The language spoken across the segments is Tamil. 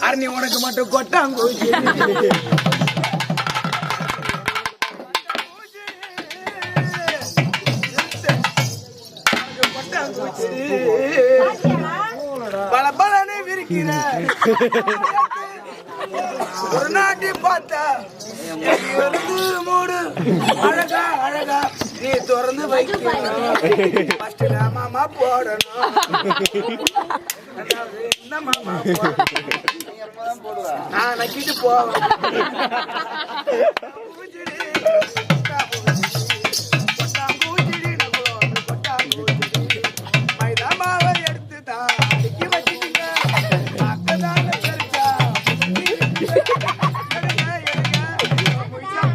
அரணி உனக்கு மட்டும் கொட்டாங்க பலபலனே விரிக்கிற ஒரு நாட்டி பார்த்தா மூடு. அழகா அழகா நீ திறந்து வைக்கணும். மாமா போடணும். என்ன மாமா நான் நக்கிட்டு போவேன்.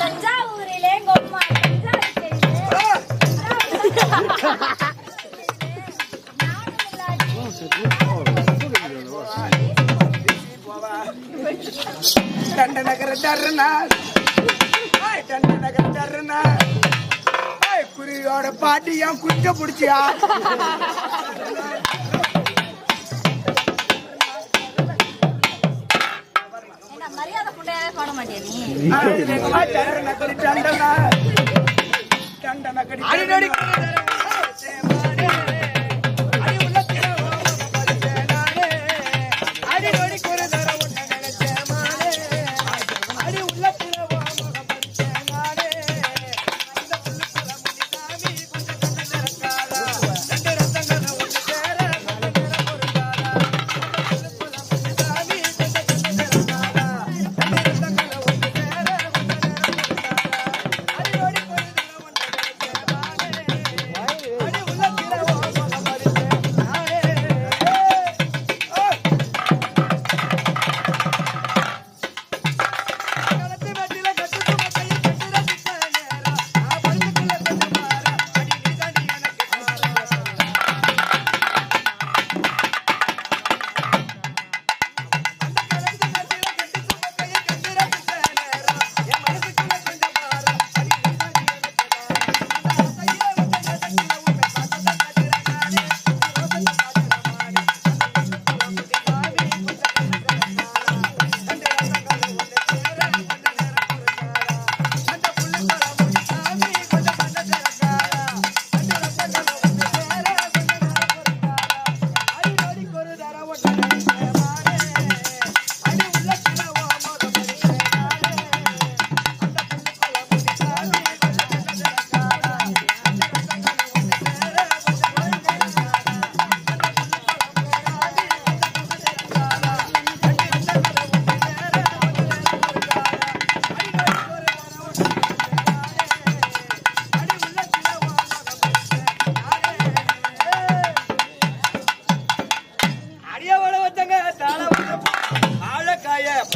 தஞ்சாவூரிலே கொம்மா தண்ட நகர தருணா தண்ட குருவியோட பாட்டி ஏன் குடிச்ச பிடிச்சியா பாட மாட்டியா நீ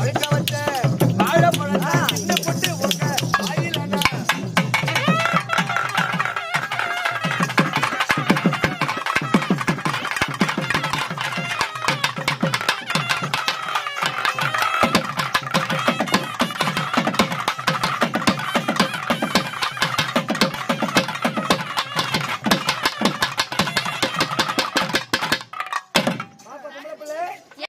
ஒழுக்க வச்ச